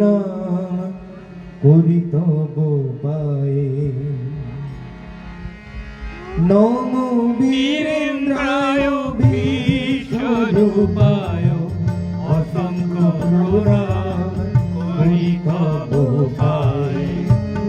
প্রণাম করি তব পায়ে। নম বীরেন্দ্রায় বিশ্বরূপায় অসংখ্য প্রণাম করি তব পায়ে।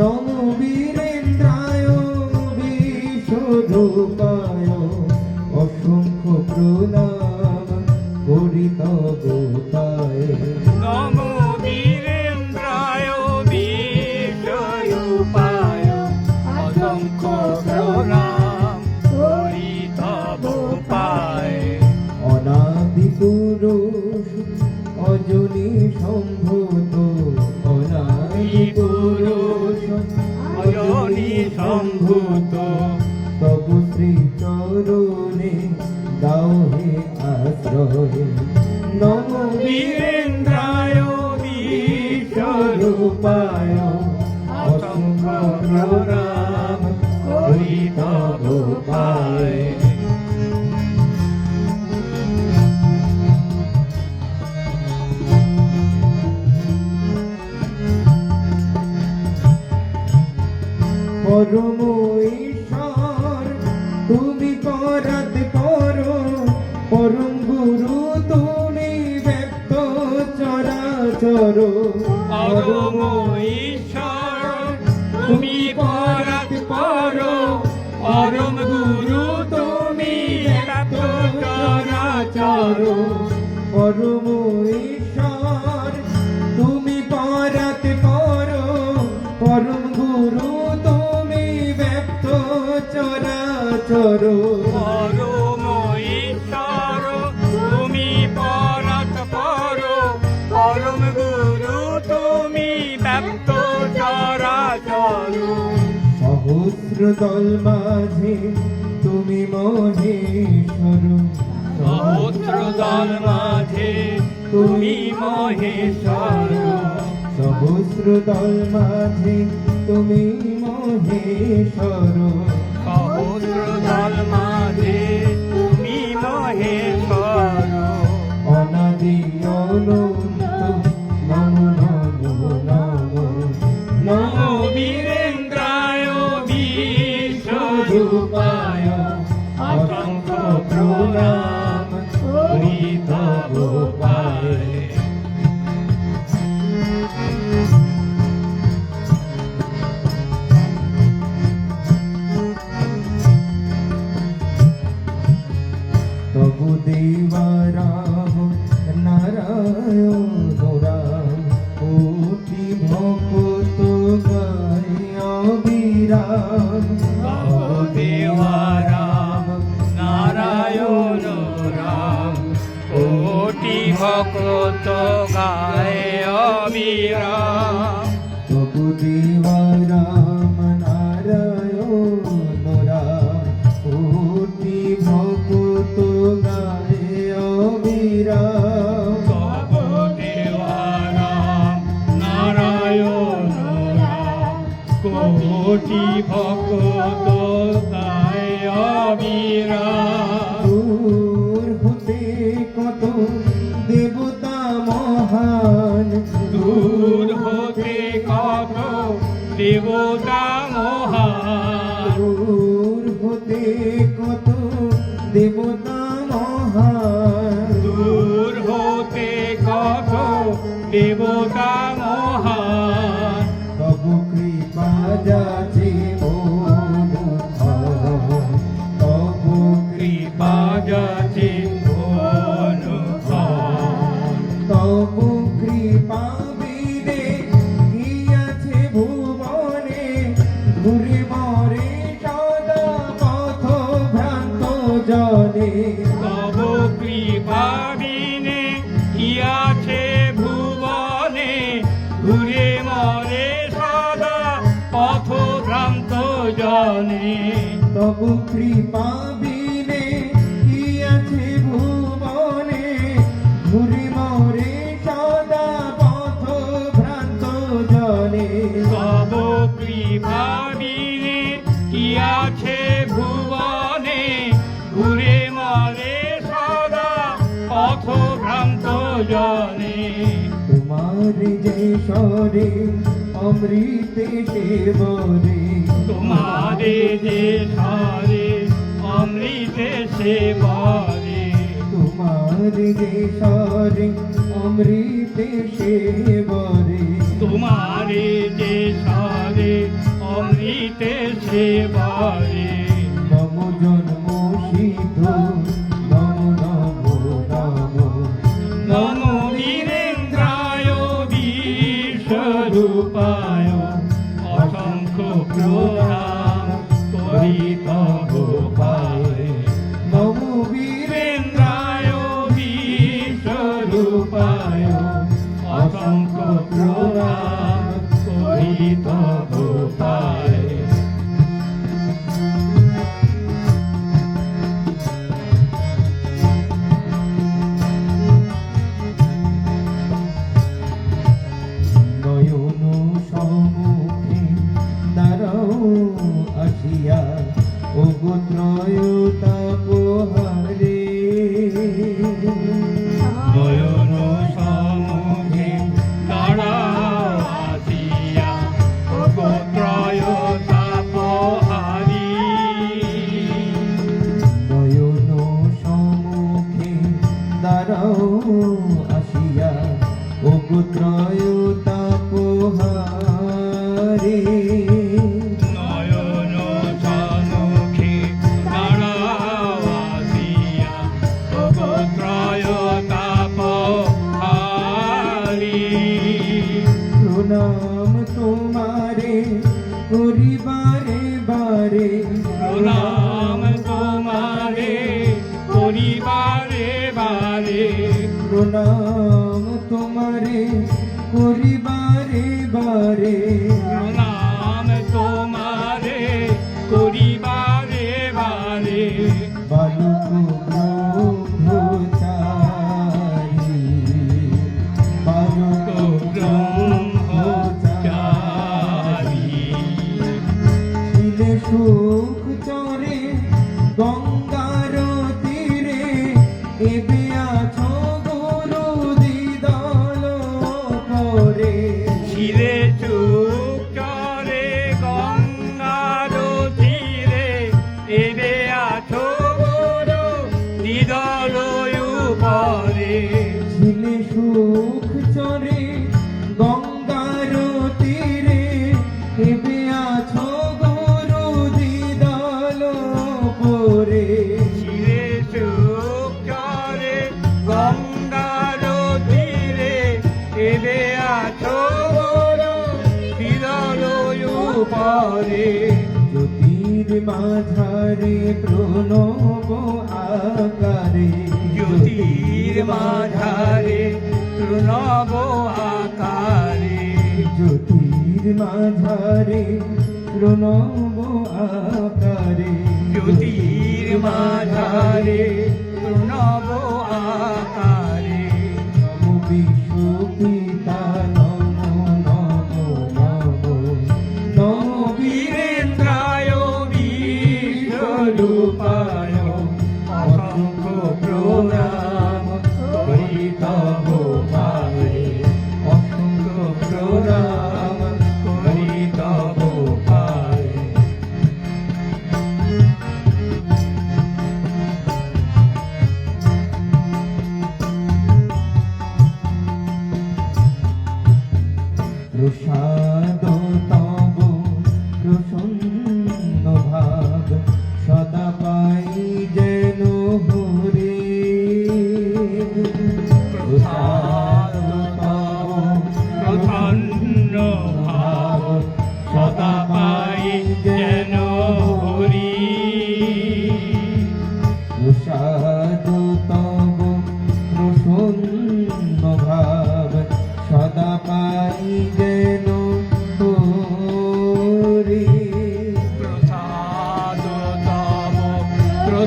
নম বীরেন্দ্রায় বিশ্বরূপায় অসংখ্য প্রণাম করি তব পায়ে। সম্ভূত। তবু শ্রী চরণে দাও হে আশ্রয়ে। নম বীরেন্দ্রায় বিশ্বরূপায় অসংখ্য প্রণাম করি তব পরম ঈশ্বর তুমি পরাত পরম গুরু তুমি ব্যক্ত চরাচর। পরম ঈশ্বর তুমি পরাত করো। পরম গুরু তুমি চরাচর। পরম চরাচর পরম ঈশ্বর তুমি পরাত করো পরম গুরু তুমি ব্যক্ত চরাচর সহস্র দল মাঝে তুমি মহেশ্বর। সহস্র দল মাঝে তুমি মহেশ্বর। সহস্র দল মাঝে তুমি মহেশ্বর। দল মাঝে তুমি মহেশ্বর પ્રભુ દેવા રામ નારાયણ দেবতা মহান। দূর হতে কত দেবতা মহান। দূর হতে কত দেবতা মহান। তব কৃপা জানে তবু কৃপা বিনে কি আছে ভুবনে? ঘুরে মরে সদা পথ ভ্রান্ত জনে তব কৃপা বিনে কি আছে ভুবনে? ঘুরে মরে সদা পথ ভ্রান্ত জনে তোমার যে সরে অমৃতে সে বরে তোমারে যে সারে অমৃতে সে বারে তোমারে যে সারে অমৃতে সে বারে তোমারে যে সারে অমৃতে সে বারে গঙ্গার তীরে কেঁদে আছো বিরল পরে জ্যোতির মাঝারে প্রণব আকারে। জ্যোতির মাঝারে প্রণব আকারে। জ্যোতির মাঝারে প্রণব আকারে। জ্যোতির মাঝারে 감사합니다.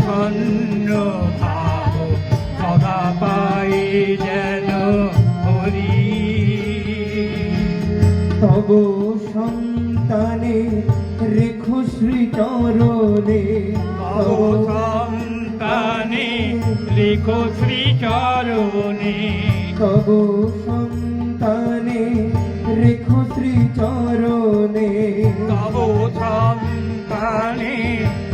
ধন্য ভাব পাই যেন হরি তব সন্তানে রেখো শ্রীচরণে। তব সন্তানে রেখো শ্রীচরণে। তব সন্তানে রেখো শ্রীচরণে। তব সন্তানে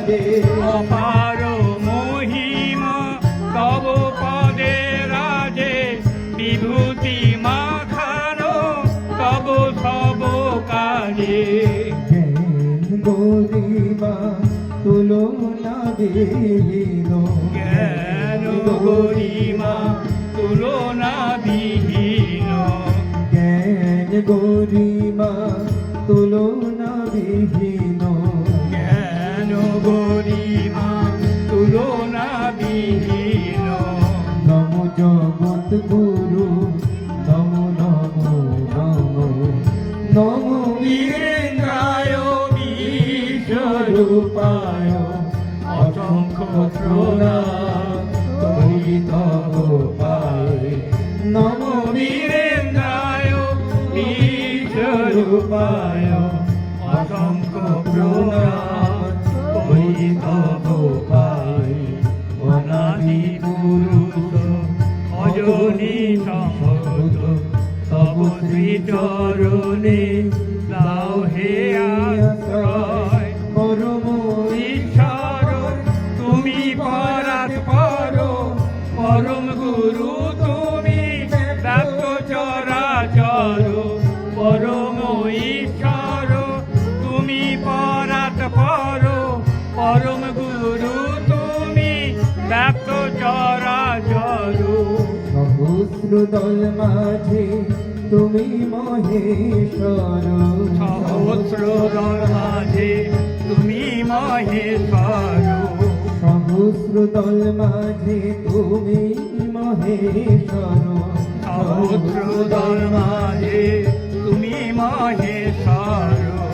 কাজে অপার মহিমা তব পদে রাজে বিভূতি মাখানো তব সব কাজে। গরিমা তুলনা বিহীন জ্ঞান গরিমা প্রণাম করি দল মাঝে তুমি মহেশ্বর। সহস্র দল মাঝে তুমি মহেশ্বর। সহস্র দল মাঝে তুমি মহেশ্বর। সহস্র দল মাঝে তুমি মহেশ্বর।